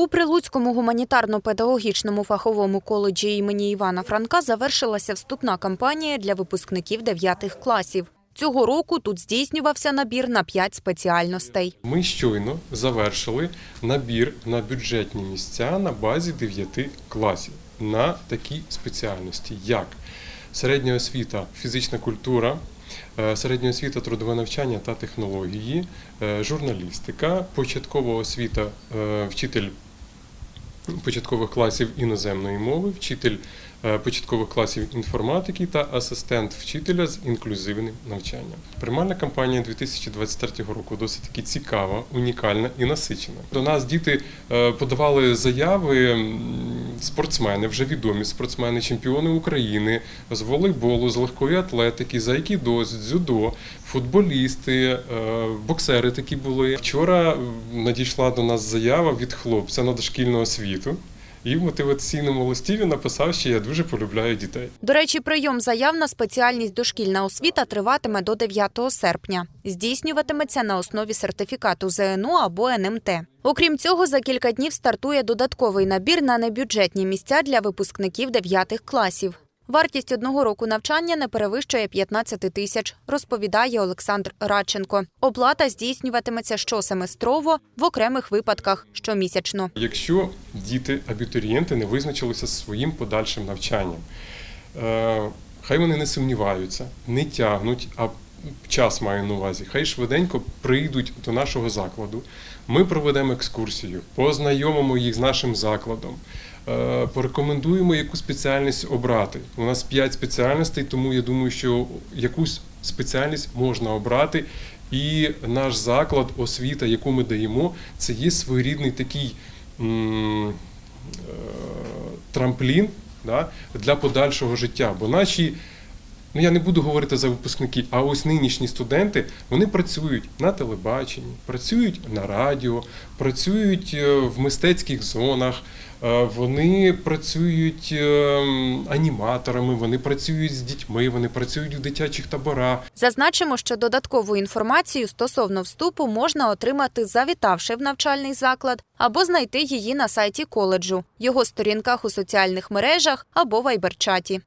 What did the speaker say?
У Прилуцькому гуманітарно-педагогічному фаховому коледжі імені Івана Франка завершилася вступна кампанія для випускників 9 класів. Цього року тут здійснювався набір на 5 спеціальностей. Ми щойно завершили набір на бюджетні місця на базі 9 класів на такі спеціальності, як середня освіта, фізична культура, е, середня освіта, трудове навчання та технології, е, журналістика, початкова освіта, е, вчитель початкових класів іноземної мови, вчитель е, початкових класів інформатики та асистент вчителя з інклюзивним навчанням. Приймальна кампанія 2023 року досить таки цікава, унікальна і насичена. До нас діти е, подавали заяви спортсмени, вже відомі спортсмени, чемпіони України з волейболу, з легкої атлетики, з айкідо, з дзюдо, футболісти, е, боксери такі були. Вчора надійшла до нас заява від хлопця на дошкільну освіту. І в мотиваційному листі він написав, що я дуже полюбляю дітей. До речі, прийом заяв на спеціальність дошкільна освіта триватиме до 9 серпня. Здійснюватиметься на основі сертифікату ЗНО або НМТ. Окрім цього, за кілька днів стартує додатковий набір на небюджетні місця для випускників 9 класів. Вартість одного року навчання не перевищує 15 тисяч, розповідає Олександр Радченко. Оплата здійснюватиметься щосеместрово, в окремих випадках щомісячно. Якщо діти, абітурієнти не визначилися зі своїм подальшим навчанням, е, хай вони не сумніваються, не тягнуть, а час маю на увазі, хай швиденько прийдуть до нашого закладу. Ми проведемо екскурсію, познайомимо їх з нашим закладом. е, Порекомендуємо, яку спеціальність обрати. У нас 5 спеціальностей, тому я думаю, що якусь спеціальність можна обрати. І наш заклад, освіта, яку ми даємо, це є своєрідний такий е, трамплін да, для подальшого життя. Бо наші, ну я не буду говорити за випускники, а ось нинішні студенти вони працюють на телебаченні, працюють на радіо, працюють е, в мистецьких зонах. е, Вони працюють е, аніматорами, вони працюють з дітьми, вони працюють в дитячих таборах. Зазначимо, що додаткову інформацію стосовно вступу можна отримати, завітавши в навчальний заклад, або знайти її на сайті коледжу, його сторінках у соціальних мережах або вайберчаті.